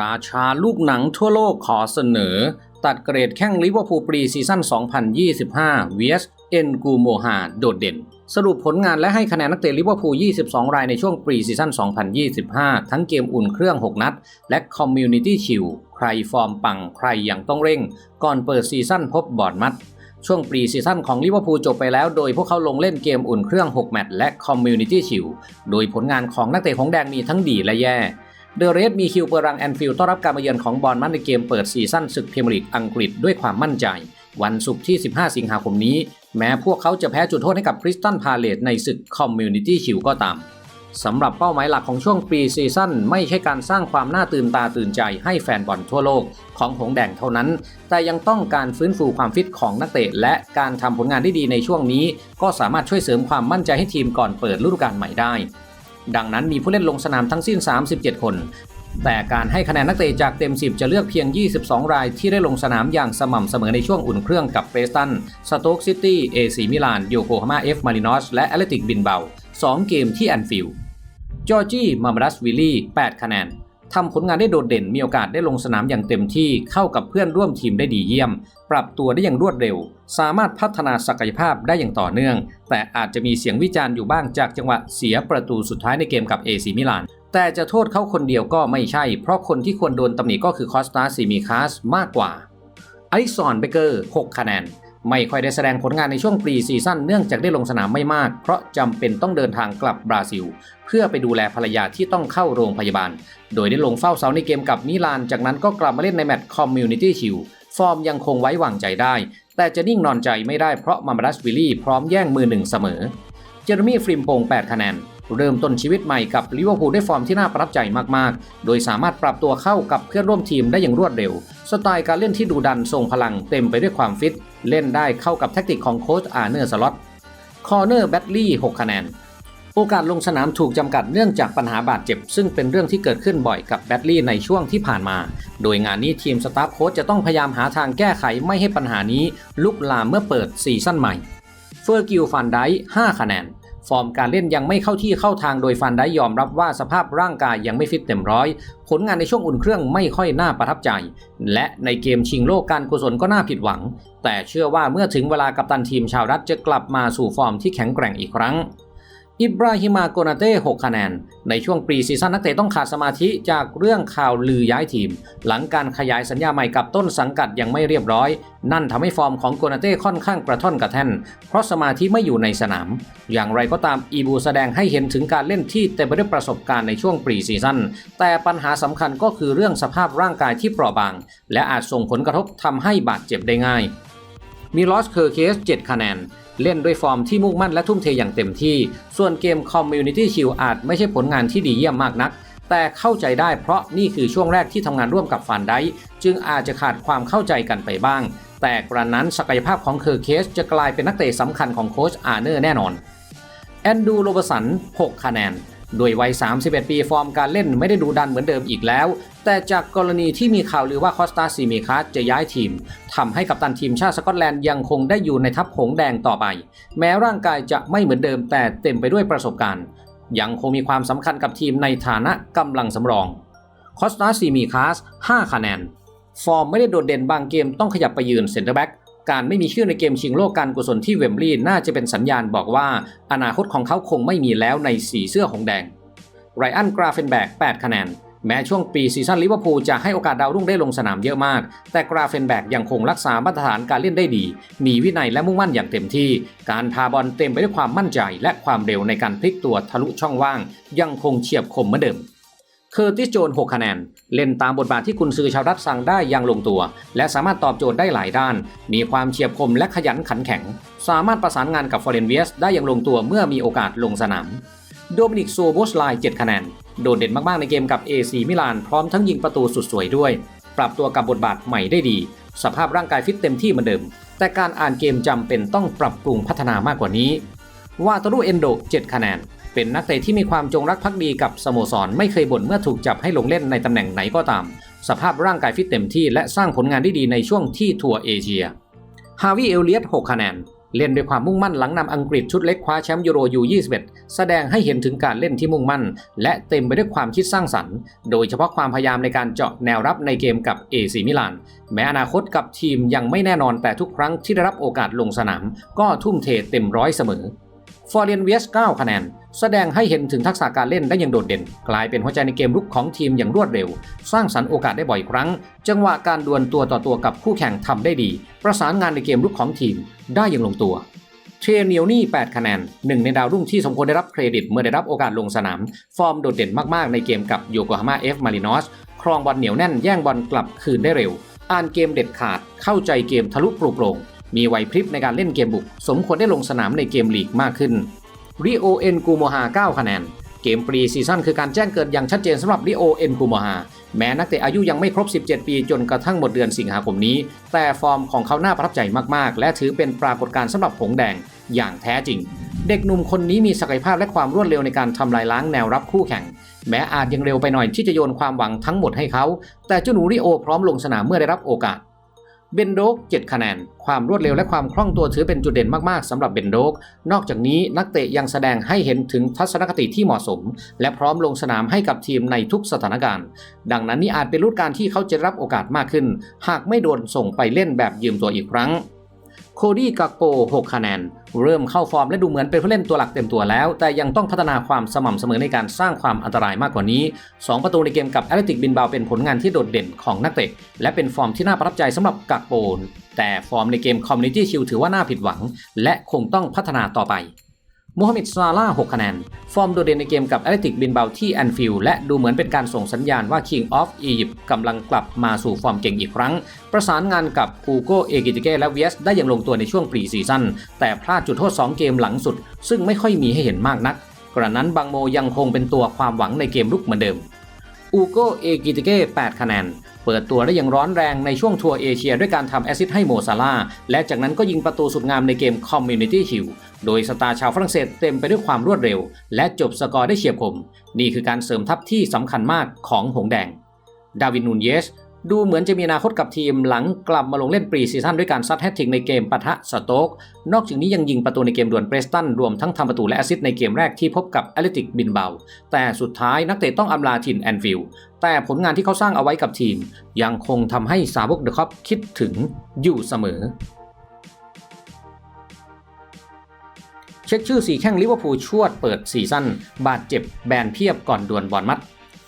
ราชาลูกหนังทั่วโลกขอเสนอ ตัดเกรดแข้งลิเวอร์พูลปรีซีซั่น 2025 vs เอ็นกูโมฮาโดดเด่น สรุปผลงานและให้คะแนนนักเตะลิเวอร์พูล 22 รายในช่วงปรีซีซั่น 2025 ทั้งเกมอุ่นเครื่อง 6 นัด และคอมมูนิตี้ชิลใครฟอร์มปังใครยังต้องเร่ง ก่อนเปิดซีซั่นพบบอดมัดช่วงปรีซีซั่นของลิเวอร์พูลจบไปแล้วโดยพวกเขาลงเล่นเกมอุ่นเครื่อง 6 แมตช์และคอมมูนิตี้ชิลโดยผลงานของนักเตะของแดงมีทั้งดีและแย่ เดอะเรสมีคิวเปอรังแอนฟิลด์ต้อนรับการมาเยือนของบอลมันในเกมเปิดซีซั่นศึกพรีเมียร์ลีกอังกฤษด้วยความมั่นใจ วันศุกร์ที่ 15 สิงหาคมนี้ แม้พวกเขาจะแพ้จุดโทษให้กับคริสตันพาเลตในศึกคอมมูนิตี้ชิลก็ตามสำหรับเป้าหมายหลักของช่วงปีซีซั่นไม่ใช่การสร้างความน่าตื่นตาตื่นใจให้แฟนบอลทั่วโลกของหงแดงเท่านั้น แต่ยังต้องการฟื้นฟูความฟิตของนักเตะ และการทำผลงานได้ดีในช่วงนี้ ก็สามารถช่วยเสริมความมั่นใจให้ทีมก่อนเปิดฤดูกาลใหม่ได้ ดังนั้นมีผู้เล่นลงสนามทั้งสิ้น 37 คน แต่การให้คะแนนนักเตะจากเต็ม 10 จะเลือกเพียง 22 รายที่ได้ลงสนามอย่างสม่ำเสมอในช่วงอุ่นเครื่องกับเปรสตัน สโต๊กซิตี้ เอซีมิลาน โยโกฮาม่าเอฟมารินอส และแอตเลติกบินเบา 2 เกมที่แอนฟิลด์จอร์จี้มามรัสวิลลี่ 8 คะแนนทำผลงานได้โดดเด่นมีโอกาสได้ลงสนามอย่างเต็มที่เข้ากับเพื่อนร่วมทีมได้ดีเยี่ยม ปรับตัวได้อย่างรวดเร็ว สามารถพัฒนาศักยภาพได้อย่างต่อเนื่อง แต่อาจจะมีเสียงวิจารณ์อยู่บ้างจากจังหวะเสียประตูสุดท้ายในเกมกับเอซีมิลานแต่จะโทษเขาคนเดียวก็ไม่ใช่ เพราะคนที่ควรโดนตำหนิก็คือคอสตาซิมิคาสมากกว่าอลิซอนเบเกอร์ 6 คะแนน ไม่ค่อยได้แสดงผลงานในช่วงปรีซีซั่นเนื่องจากได้ลงสนามไม่มาก เพราะจำเป็นต้องเดินทางกลับบราซิล เพื่อไปดูแลภรรยาที่ต้องเข้าโรงพยาบาล โดยได้ลงเฝ้าเสาในเกมกับมิลาน จากนั้นก็กลับมาเล่นในแมตช์คอมมูนิตี้ชิลฟอร์มยังคงไว้วางใจได้ แต่จะนิ่งนอนใจไม่ได้เพราะมามาดัสวิลลี่พร้อมแย่งมือหนึ่งเสมอ เจอร์มี่ฟริมโปง 8 คะแนน เริ่มต้นชีวิตใหม่กับลิเวอร์พูลด้วยฟอร์มที่น่าประทับใจมากๆ โดยสามารถปรับตัวเข้ากับเพื่อนร่วมทีมได้อย่างรวดเร็ว สไตล์การเล่นที่ดูดันทรงพลังเต็มไปด้วยความฟิต เล่นได้เข้ากับแทคติกของโค้ชอาร์เนอร์สล็อต คอร์เนอร์แบตลี่ 6 คะแนน โอกาสลงสนามถูกจำกัดเนื่องจากปัญหาบาดเจ็บ ซึ่งเป็นเรื่องที่เกิดขึ้นบ่อยกับแบตลี่ในช่วงที่ผ่านมา โดยงานนี้ทีมสตาฟโค้ชจะต้องพยายามหาทางแก้ไขไม่ให้ปัญหานี้ลุกลามเมื่อเปิดซีซั่นใหม่ เฟอร์กิลฟันได5คะแนนฟอร์มการเล่นยังไม่เข้าที่เข้าทางโดยฟันได้ยอมรับว่าสภาพร่างกายยังไม่ฟิตเต็มร้อย ผลงานในช่วงอุ่นเครื่องไม่ค่อยน่าประทับใจ และในเกมชิงโลกการกุศลก็น่าผิดหวัง แต่เชื่อว่าเมื่อถึงเวลากัปตันทีมชาวรัฐจะกลับมาสู่ฟอร์มที่แข็งแกร่งอีกครั้ง อิบราฮิมาโกนาเต้ 6 คะแนน ในช่วงปรีซีซั่นนักเตะต้องขาดสมาธิจากเรื่องข่าวลือย้ายทีม หลังการขยายสัญญาใหม่กับต้นสังกัดยังไม่เรียบร้อย นั่นทำให้ฟอร์มของโกนาเต้ค่อนข้างกระท่อนกระแท่น เพราะสมาธิไม่อยู่ในสนาม อย่างไรก็ตามอีบูแสดงให้เห็นถึงการเล่นที่เต็มไปด้วยประสบการณ์ในช่วงปรีซีซั่นแต่ปัญหาสำคัญก็คือเรื่องสภาพร่างกายที่เปราะบาง และอาจส่งผลกระทบทำให้บาดเจ็บได้ง่าย มีลอสเคอร์เคส 7 คะแนน เล่นด้วยฟอร์มที่มุ่งมั่นและทุ่มเทอย่างเต็มที่ ส่วนเกม Community Shield อาจไม่ใช่ผลงานที่ดีเยี่ยมมากนัก แต่เข้าใจได้เพราะนี่คือช่วงแรกที่ทำงานร่วมกับฟันไดจึงอาจจะขาดความเข้าใจกันไปบ้าง แต่กระนั้นศักยภาพของเคอร์เคสจะกลายเป็นนักเตะสำคัญของโค้ชอาร์เนอร์แน่นอนแอนดูโรบสัน 6 คะแนน โดยวัย 31 ปีฟอร์มการเล่นไม่ได้ดูดันเหมือนเดิมอีกแล้ว แต่จากกรณีที่มีข่าวลือว่าคอสตาซิมิคาสจะย้ายทีมทำให้กัปตันทีมชาติสกอตแลนด์ยังคงได้อยู่ในทัพหงส์แดงต่อไป แม้ร่างกายจะไม่เหมือนเดิมแต่เต็มไปด้วยประสบการณ์ ยังคงมีความสำคัญกับทีมในฐานะกำลังสำรองคอสตาซิมิคาส5คะแนน ฟอร์มไม่ได้โดดเด่นบางเกมต้องขยับไปยืนเซ็นเตอร์แบ็ก การไม่มีชื่อในเกมชิงโลกการกุศลที่เวมบลีย์น่าจะเป็นสัญญาณบอกว่า อนาคตของเขาคงไม่มีแล้วในสีเสื้อหงแดงไรอันกราเฟนแบก 8 คะแนน แม้ช่วงปีซีซั่นลิเวอร์พูลจะให้โอกาสดาวรุ่งได้ลงสนามเยอะมาก แต่กราเฟนแบกยังคงรักษามาตรฐานการเล่นได้ดี มีวินัยและมุ่งมั่นอย่างเต็มที่ การพาบอลเต็มไปด้วยความมั่นใจ และความเร็วในการพลิกตัวทะลุช่องว่าง ยังคงเฉียบคมเหมือนเดิม เคอร์ติสโจน 6 คะแนน เล่นตามบทบาทที่คุณซื้อชาวรัฐสั่งได้อย่างลงตัว และสามารถตอบโจทย์ได้หลายด้าน มีความเฉียบคมและขยันขันแข็ง สามารถประสานงานกับฟอร์เรนเวียสได้อย่างลงตัวเมื่อมีโอกาสลงสนาม โดมินิกโซโบสไล7คะแนน โดดเด่นมาก ๆ ในเกมกับ AC มิลานพร้อมทั้งยิงประตูสุดสวยด้วย ปรับตัวกับบทบาทใหม่ได้ดี สภาพร่างกายฟิตเต็มที่เหมือนเดิม แต่การอ่านเกมจำเป็นต้องปรับปรุงพัฒนามากกว่านี้วาตารุเอนโด 7 คะแนน เป็นนักเตะที่มีความจงรักภักดีกับสโมสร ไม่เคยบ่นเมื่อถูกจับให้ลงเล่นในตำแหน่งไหนก็ตาม สภาพร่างกายฟิตเต็มที่และสร้างผลงานได้ดีในช่วงที่ทัวร์เอเชีย ฮาวิเอลเลียต6คะแนน เล่นด้วยความมุ่งมั่นหลังนำอังกฤษชุดเล็กคว้าแชมป์ยูโรยู21 แสดงให้เห็นถึงการเล่นที่มุ่งมั่น และเต็มไปด้วยความคิดสร้างสรรค์ โดยเฉพาะความพยายามในการเจาะแนวรับในเกมกับเอซีมิลาน แม้อนาคตกับทีมยังไม่แน่นอนแต่ทุกครั้งที่ได้รับโอกาสลงสนาม ก็ทุ่มเทเต็มร้อยเสมอ ฟอร์เรนเวส9คะแนน แสดงให้เห็นถึงทักษะการเล่นได้อย่างโดดเด่น กลายเป็นหัวใจในเกมลุกของทีมอย่างรวดเร็ว สร้างสรรค์โอกาสได้บ่อยครั้ง จังหวะการดวลตัวต่อตัวกับคู่แข่งทำได้ดี ประสานงานในเกมลุกของทีมได้อย่างลงตัวเทรเนียลนี่ 8 คะแนนหนึ่งในดาวรุ่งที่สมควรได้รับเครดิตเมื่อได้รับโอกาสลงสนาม ฟอร์มโดดเด่นมากๆ ในเกมกับโยโกฮาม่าเอฟมารินอสครองบอลเหนียวแน่นแย่งบอลกลับคืนได้เร็ว อ่านเกมเด็ดขาดเข้าใจเกมทะลุปลุกโปร่ง มีไหวพริบในการเล่นเกมบุก สมควรได้ลงสนามในเกมลีกมากขึ้นริโอเอ็นกูโมฮา9คะแนน เกมปรีซีซั่นคือการแจ้งเกิดอย่างชัดเจนสำหรับริโอเอ็นกูโมฮาแม้นักเตะอายุยังไม่ครบ 17 ปีจนกระทั่งหมดเดือนสิงหาคมนี้ แต่ฟอร์มของเขาน่าประทับใจมากๆ และถือเป็นปรากฏการณ์สำหรับผงแดงอย่างแท้จริง เด็กหนุ่มคนนี้มีศักยภาพและความรวดเร็วในการทำลายล้างแนวรับคู่แข่ง แม้อาจยังเร็วไปหน่อยที่จะโยนความหวังทั้งหมดให้เขา แต่เจ้าหนูริโอพร้อมลงสนามเมื่อได้รับโอกาส เบนโดก7คะแนน ความรวดเร็วและความคล่องตัวถือเป็นจุดเด่นมากๆสำหรับเบนโดกนอกจากนี้นักเตะยังแสดงให้เห็นถึงทัศนคติที่เหมาะสม และพร้อมลงสนามให้กับทีมในทุกสถานการณ์ ดังนั้นนี่อาจเป็นรูปการที่เขาจะรับโอกาสมากขึ้น หากไม่โดนส่งไปเล่นแบบยืมตัวอีกครั้ง โคดี้กักโป 6 คะแนน เริ่มเข้าฟอร์มและดูเหมือนเป็นผู้เล่นตัวหลักเต็มตัวแล้ว แต่ยังต้องพัฒนาความสม่ำเสมอในการสร้างความอันตรายมากกว่านี้ 2 ประตูในเกมกับแอตเลติกบินบาวเป็นผลงานที่โดดเด่นของนักเตะ และเป็นฟอร์มที่น่าประทับใจสำหรับกักโปแต่ฟอร์มในเกมคอมมูนิตี้ชิลถือว่าน่าผิดหวัง และคงต้องพัฒนาต่อไป มูฮัมหมัดซาลาห์6คะแนน ฟอร์มโดดเด่นในเกมกับแอตเลติกบินเบาที่แอนฟิลด์และดูเหมือนเป็นการส่งสัญญาณว่า King of Egypt กำลังกลับมาสู่ฟอร์มเก่งอีกครั้ง ประสานงานกับคูโกเอกิติเกและเวสได้อย่างลงตัวในช่วงปรีซีซั่นแต่พลาดจุดโทษ 2 เกมหลังสุด ซึ่งไม่ค่อยมีให้เห็นมากนัก กระนั้นบางโมยังคงเป็นตัวความหวังในเกมลุกเหมือนเดิม อูโกเอกิติเก้8คะแนน เปิดตัวได้อย่างร้อนแรงในช่วงทัวร์เอเชียด้วยการทำแอซิสให้โมซาลาและจากนั้นก็ยิงประตูสุดงามในเกมคอมมูนิตี้ฮิลโดยสตาร์ชาวฝรั่งเศสเต็มไปด้วยความรวดเร็ว และจบสกอร์ได้เฉียบคม นี่คือการเสริมทัพที่สำคัญมากของหงแดง ดาวินนูนเยส ดูเหมือนจะมีอนาคตกับทีมหลังกลับมาลงเล่นปรีซีซั่นด้วยการซัดแฮตทิกในเกมปะทะสโต๊ก นอกจากนี้ยังยิงประตูในเกมดวลเบรสตัน รวมทั้งทำประตูและแอสซิสต์ในเกมแรกที่พบกับแอตเลติกบินเบา แต่สุดท้ายนักเตะต้องอำลาถิ่นแอนฟิลด์แต่ผลงานที่เขาสร้างเอาไว้กับทีม ยังคงทำให้สาวกเดอะคอปคิดถึงอยู่เสมอเช็คชื่อสีแข้งลิเวอร์พูลชวดเปิดซีซั่นบาดเจ็บแบนเพียบก่อนดวลบอลมัด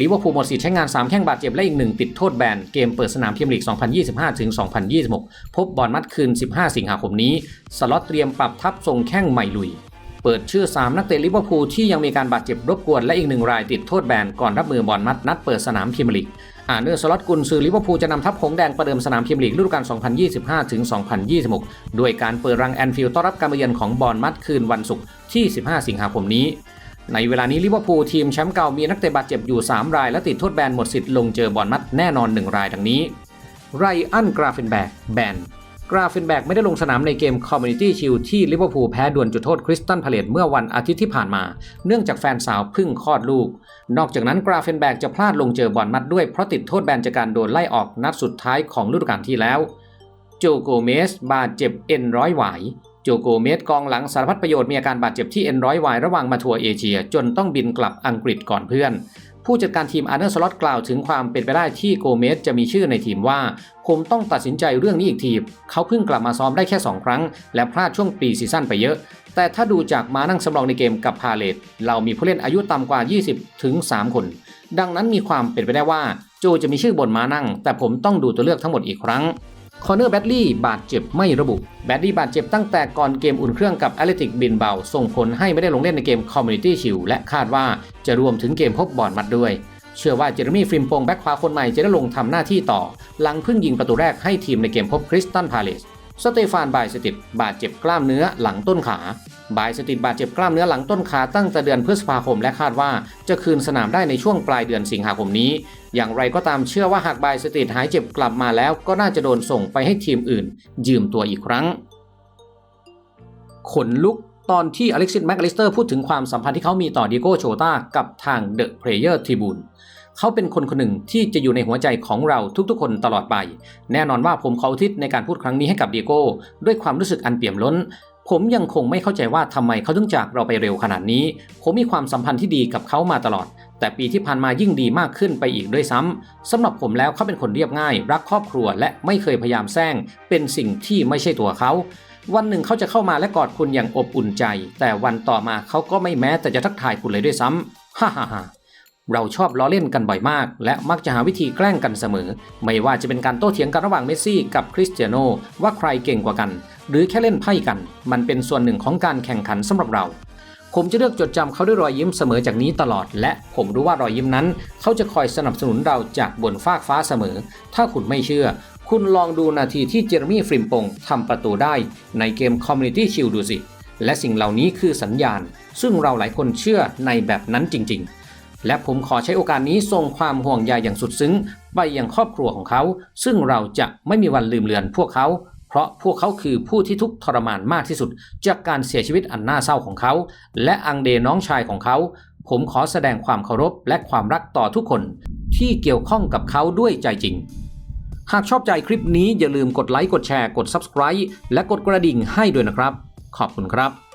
ลิเวอร์พูลหมดสิทธิ์ใช้งาน 3 แข้งบาดเจ็บและอีกหนึ่งติดโทษแบน เกมเปิดสนามพรีเมียร์ลีก 2025 ถึง 2026 พบบอลมัดคืน 15 สิงหาคมนี้ สล็อตเตรียมปรับทับทรงแข้งใหม่ลุย เปิดชื่อ 3 นักเตะลิเวอร์พูลที่ยังมีการบาดเจ็บรบกวนและอีกหนึ่งรายติดโทษแบนก่อนรับมือบอลมัดนัดเปิดสนามพรีเมียร์ลีกอาเนอร์สล็อตกุนซือลิเวอร์พูลจะนำทัพหงแดงประเดิมสนามพรีเมียร์ลีกฤดูกาล 2025 ถึง 2026 ด้วยการเปิดรังแอนฟิลด์ต้อนรับการมาเยือนของบอลมัดคืนวันศุกร์ที่ 15 สิงหาคมนี้ ในเวลานี้ลิเวอร์พูลทีมแชมป์เก่ามีนักเตะบาดเจ็บอยู่ 3 ราย และติดโทษแบนหมดสิทธิ์ลงเจอบอลมัดแน่นอน 1 รายดังนี้ไรอันกราเฟนแบกแบนกราเฟนแบกไม่ได้ลงสนามในเกม Community Shield ที่ลิเวอร์พูลแพ้ดวลจุดโทษคริสตันพาเลตเมื่อวันอาทิตย์ที่ผ่านมา เนื่องจากแฟนสาวพึ่งคลอดลูก นอกจากนั้นกราเฟนแบกจะพลาดลงเจอบอลมัดด้วยเพราะติดโทษแบนจากการโดนไล่ออกนัดสุดท้ายของฤดูกาลที่แล้ว โจโกเมสบาดเจ็บเอ็นร้อยหวาย จโกเมสกองหลังสารพัดประโยชน์มีอาการบาดเจ็บที่เอ็นร้อยหวายระหว่างมาทัวร์เอเชีย จนต้องบินกลับอังกฤษก่อนเพื่อน ผู้จัดการทีมอาร์เนอร์สล็อตกล่าวถึงความเป็นไปได้ที่โกเมสจะมีชื่อในทีมว่าผมต้องตัดสินใจเรื่องนี้อีกที เขาเพิ่งกลับมาซ้อมได้แค่ 2 ครั้ง และพลาดช่วงปีซีซั่นไปเยอะ แต่ถ้าดูจากมานั่งสำรองในเกมกับพาเลตเรามีผู้เล่นอายุต่ำกว่า 20 ถึง 3 คน ดังนั้นมีความเป็นไปได้ว่าโจจะมีชื่อบนมานั่ง แต่ผมต้องดูตัวเลือกทั้งหมดอีกครั้ง คอนเนอร์แบดลี่บาดเจ็บไม่ระบุ แบดลี่บาดเจ็บตั้งแต่ก่อนเกมอุ่นเครื่องกับแอตเลติกบินเบา ส่งผลให้ไม่ได้ลงเล่นในเกมคอมมูนิตี้ชิลและคาดว่าจะรวมถึงเกมพบบอลมัดด้วย เชื่อว่าเจอร์มี่ฟริมปงแบ็คขวาคนใหม่จะได้ลงทำหน้าที่ต่อ หลังเพิ่งยิงประตูแรกให้ทีมในเกมพบคริสตันพาเลส สเตฟานบายสติดบาดเจ็บกล้ามเนื้อหลังต้นขา บายสติดบาดเจ็บกล้ามเนื้อหลังต้นขาตั้งแต่เดือนพฤษภาคมและคาดว่าจะคืนสนามได้ในช่วงปลายเดือนสิงหาคมนี้ อย่างไรก็ตามเชื่อว่าหากบายสติดหายเจ็บกลับมาแล้วก็น่าจะโดนส่งไปให้ทีมอื่น ยืมตัวอีกครั้ง ขนลุกตอนที่อเล็กซิสแมคอลิสเตอร์พูดถึงความสัมพันธ์ที่เขามีต่อดิโก้โชตากับทางเดอะเพลเยอร์ทีบูน เขาเป็นคนคนหนึ่งที่จะอยู่ในหัวใจของเราทุกๆ คนตลอดไป แน่นอนว่าผมเขาทิศในการพูดครั้งนี้ให้กับดิโก้ด้วยความรู้สึกอันเปี่ยมล้น ผมยังคงไม่เข้าใจว่าทำไมเขาถึงจากเราไปเร็วขนาดนี้ ผมมีความสัมพันธ์ที่ดีกับเขามาตลอด แต่ปีที่ผ่านมายิ่งดีมากขึ้นไปอีกด้วยซ้ำสำหรับผมแล้วเขาเป็นคนเรียบง่าย รักครอบครัวและไม่เคยพยายามแซงเป็นสิ่งที่ไม่ใช่ตัวเขาวันหนึ่งเขาจะเข้ามาและกอดคุณอย่างอบอุ่นใจ แต่วันต่อมาเขาก็ไม่แม้แต่จะทักทายคุณเลยด้วยซ้ำฮ่าฮ่าฮ่า เราชอบล้อเล่นกันบ่อยมาก และมักจะหาวิธีแกล้งกันเสมอ ไม่ว่าจะเป็นการโต้เถียงกันระหว่างเมสซี่กับคริสเตียโนว่าใครเก่งกว่ากัน หรือแค่เล่นไพ่กัน มันเป็นส่วนหนึ่งของการแข่งขันสำหรับเรา ผมจะเลือกจดจำเขาด้วยรอยยิ้มเสมอจากนี้ตลอด และผมรู้ว่ารอยยิ้มนั้น เขาจะคอยสนับสนุนเราจากบนฟากฟ้าเสมอ ถ้าคุณไม่เชื่อ คุณลองดูนาทีที่เจอร์มี่ฟริมปงทำประตูได้ในเกม Community Shield ดูสิและสิ่งเหล่านี้คือสัญญาณ ซึ่งเราหลายคนเชื่อในแบบนั้นจริง ๆ และผมขอใช้โอกาสนี้ส่งความห่วงใยอย่างสุดซึ้ง ไปยังครอบครัวของเขา ซึ่งเราจะไม่มีวันลืมเลือนพวกเขา เพราะพวกเขาคือผู้ที่ทุกทรมานมากที่สุด จากการเสียชีวิตอันน่าเศร้าของเขา และอังเดน้องชายของเขา ผมขอแสดงความเคารพและความรักต่อทุกคน ที่เกี่ยวข้องกับเขาด้วยใจจริงหากชอบใจคลิปนี้อย่าลืมกดไลค์ กดแชร์ กด Subscribe และกดกระดิ่งให้ด้วยนะครับ ขอบคุณครับ